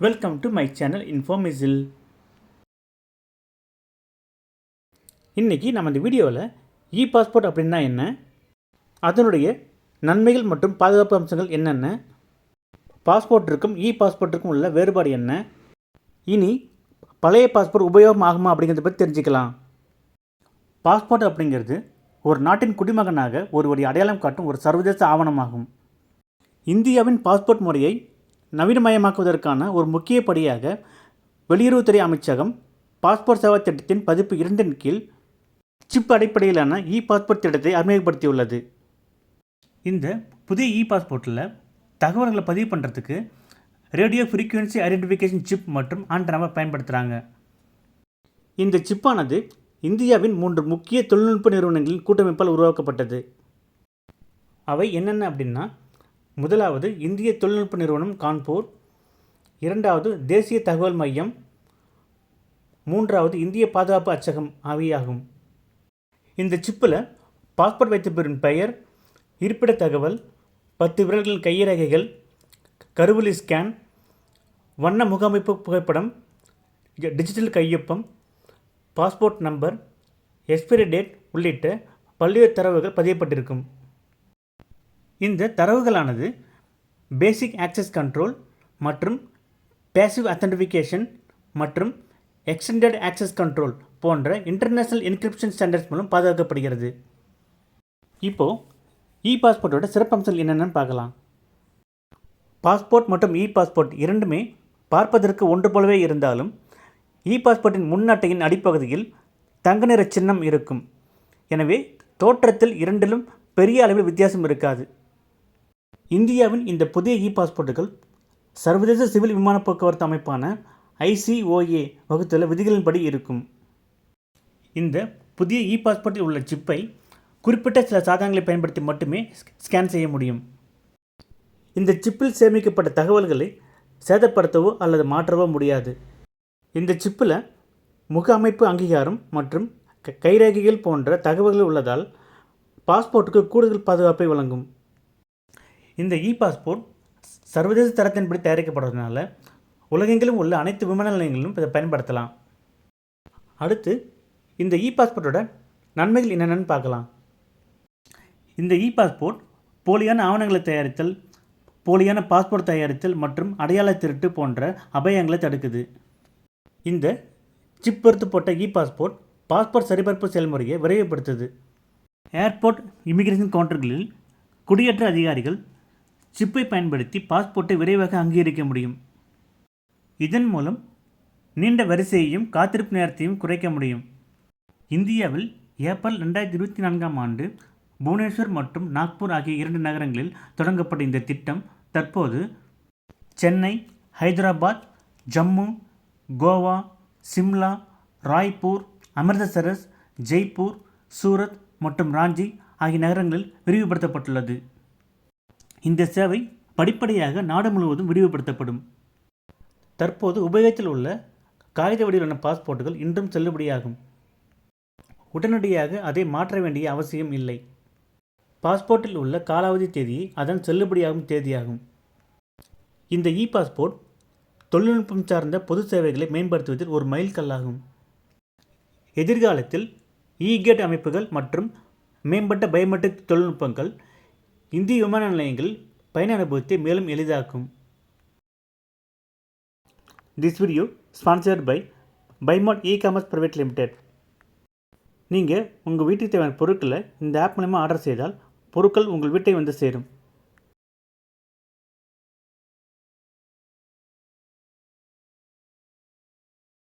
Welcome to my channel இன்ஃபோமிசில் இன்றைக்கி நம்ம இந்த வீடியோவில் இ பாஸ்போர்ட் அப்படின்னா என்ன? அதனுடைய நன்மைகள் மற்றும் பாதுகாப்பு அம்சங்கள் என்னென்ன? பாஸ்போர்ட்டிற்கும் இ பாஸ்போர்ட்டிற்கும் உள்ள வேறுபாடு என்ன? இனி பழைய பாஸ்போர்ட் உபயோகம் ஆகுமா அப்படிங்கிறத பற்றி தெரிஞ்சுக்கலாம். பாஸ்போர்ட் அப்படிங்கிறது ஒரு நாட்டின் குடிமகனாக ஒருவரை அடையாளம் காட்டும் ஒரு சர்வதேச ஆவணமாகும். இந்தியாவின் பாஸ்போர்ட் முறையை நவீனமயமாக்குவதற்கான ஒரு முக்கிய படியாக வெளியுறவுத்துறை அமைச்சகம் பாஸ்போர்ட் சேவா திட்டத்தின் பதிப்பு இரண்டின் கீழ் சிப் அடிப்படையிலான இ பாஸ்போர்ட் திட்டத்தை அறிமுகப்படுத்தியுள்ளது. இந்த புதிய இ பாஸ்போர்ட்டில் தகவல்களை பதிவு பண்ணுறதுக்கு ரேடியோ ஃப்ரீக்குவென்சி ஐடென்டிஃபிகேஷன் சிப் மற்றும் ஆண்டனாவை பயன்படுத்துகிறாங்க இந்த சிப்பானது இந்தியாவின் மூன்று முக்கிய தொழில்நுட்ப நிறுவனங்களின் கூட்டமைப்பால் உருவாக்கப்பட்டது. அவை என்னென்ன அப்படின்னா முதலாவது இந்திய தொழில்நுட்ப நிறுவனம் கான்பூர். இரண்டாவது தேசிய தகவல் மையம். மூன்றாவது இந்திய பாதுகாப்பு அச்சகம் ஆகியாகும் இந்த சிப்பில் பாஸ்போர்ட் வைத்திருப்பவரின் பெயர் இருப்பிட தகவல் பத்து விரல்களின் கையரகைகள் கருவலி ஸ்கேன் வண்ண முகமைப்பு புகைப்படம் டிஜிட்டல் கையொப்பம் பாஸ்போர்ட் நம்பர் எக்ஸ்பைரி டேட் உள்ளிட்ட பல்வேறு தரவுகள் பதியப்பட்டிருக்கும். இந்த தரவுகளானது பேசிக் ஆக்சஸ் கண்ட்ரோல் மற்றும் பேசிவ் அத்தன்டிஃபிகேஷன் மற்றும் எக்ஸ்டெண்டட் ஆக்சஸ் கண்ட்ரோல் போன்ற இன்டர்நேஷ்னல் என்கிரிப்ஷன் ஸ்டாண்டர்ட்ஸ் மூலம் பாதுகாக்கப்படுகிறது. இப்போது இ பாஸ்போர்ட்டோட சிறப்பம்சம் என்னென்னு பார்க்கலாம். பாஸ்போர்ட் மற்றும் இ பாஸ்போர்ட் இரண்டுமே பார்ப்பதற்கு ஒன்று போலவே இருந்தாலும் இ பாஸ்போர்ட்டின் முன்னட்டையின் அடிப்பகுதியில் தங்க நிற சின்னம் இருக்கும். எனவே தோற்றத்தில் இரண்டிலும் பெரிய அளவில் வித்தியாசம் இருக்காது. இந்தியாவின் இந்த புதிய இ பாஸ்போர்ட்டுகள் சர்வதேச சிவில் விமான போக்குவரத்து அமைப்பான ஐசிஓஏ வகுத்துள்ள விதிகளின்படி இருக்கும். இந்த புதிய இ பாஸ்போர்ட்டில் உள்ள சிப்பை குறிப்பிட்ட சில சாதனங்களை பயன்படுத்தி மட்டுமே ஸ்கேன் செய்ய முடியும். இந்த சிப்பில் சேமிக்கப்பட்ட தகவல்களை சேதப்படுத்தவோ அல்லது மாற்றவோ முடியாது. இந்த சிப்பில் முக அமைப்பு அங்கீகாரம் மற்றும் கைரேகைகள் போன்ற தகவல்கள் உள்ளதால் பாஸ்போர்ட்டுக்கு கூடுதல் பாதுகாப்பை வழங்கும். இந்த இ பாஸ்போர்ட் சர்வதேச தரத்தின்படி தயாரிக்கப்படுறதுனால உலகெங்கிலும் உள்ள அனைத்து விமான நிலையங்களிலும் இதை பயன்படுத்தலாம். அடுத்து இந்த இ பாஸ்போர்ட்டோட நன்மைகள் என்னென்னு பார்க்கலாம். இந்த இ பாஸ்போர்ட் போலியான ஆவணங்களை தயாரித்தல் போலியான பாஸ்போர்ட் தயாரித்தல் மற்றும் அடையாள திருட்டு போன்ற அபாயங்களை தடுக்குது. இந்த சிப் பொறுத்து போட்ட இ பாஸ்போர்ட் பாஸ்போர்ட் சரிபார்ப்பு செயல்முறையை விரைவுபடுத்துது. ஏர்போர்ட் இமிகிரேஷன் கவுண்டர்களில் குடியேற்ற அதிகாரிகள் சிப்பை பயன்படுத்தி பாஸ்போர்ட்டை விரைவாக அங்கீகரிக்க முடியும். இதன் மூலம் நீண்ட வரிசையையும் காத்திருப்பு நேரத்தையும் குறைக்க முடியும். இந்தியாவில் ஏப்ரல் ரெண்டாயிரத்தி இருபத்தி நான்காம் ஆண்டு புவனேஸ்வர் மற்றும் நாக்பூர் ஆகிய இரண்டு நகரங்களில் தொடங்கப்பட்ட இந்த திட்டம் தற்போது சென்னை ஹைதராபாத் ஜம்மு கோவா சிம்லா ராய்ப்பூர் அமிர்தசரஸ் ஜெய்ப்பூர் சூரத் மற்றும் ராஞ்சி ஆகிய நகரங்களில் விரிவுபடுத்தப்பட்டுள்ளது. இந்த சேவை படிப்படியாக நாடு முழுவதும் விரிவுபடுத்தப்படும். தற்போது உபயோகத்தில் உள்ள காகித வடிவிலான பாஸ்போர்ட்டுகள் இன்றும் செல்லுபடியாகும். உடனடியாக அதை மாற்ற வேண்டிய அவசியம் இல்லை. பாஸ்போர்ட்டில் உள்ள காலாவதி தேதி அதன் செல்லுபடியாகும் தேதியாகும். இந்த இ பாஸ்போர்ட் தொழில்நுட்பம் சார்ந்த பொது சேவைகளை மேம்படுத்துவதில் ஒரு மைல்கல்லாகும் எதிர்காலத்தில் இ கேட் அமைப்புகள் மற்றும் மேம்பட்ட பயோமெட்ரிக் தொழில்நுட்பங்கள் இந்திய விமான நிலையங்கள் பயண அனுபவத்தை மேலும் எளிதாக்கும். This video sponsored by Bymod e commerce private limited நீங்கள் உங்கள் வீட்டுக்கு தேவையான பொருட்களை இந்த ஆப் மூலமாக ஆர்டர் செய்தால் பொருட்கள் உங்கள் வீட்டை வந்து சேரும்.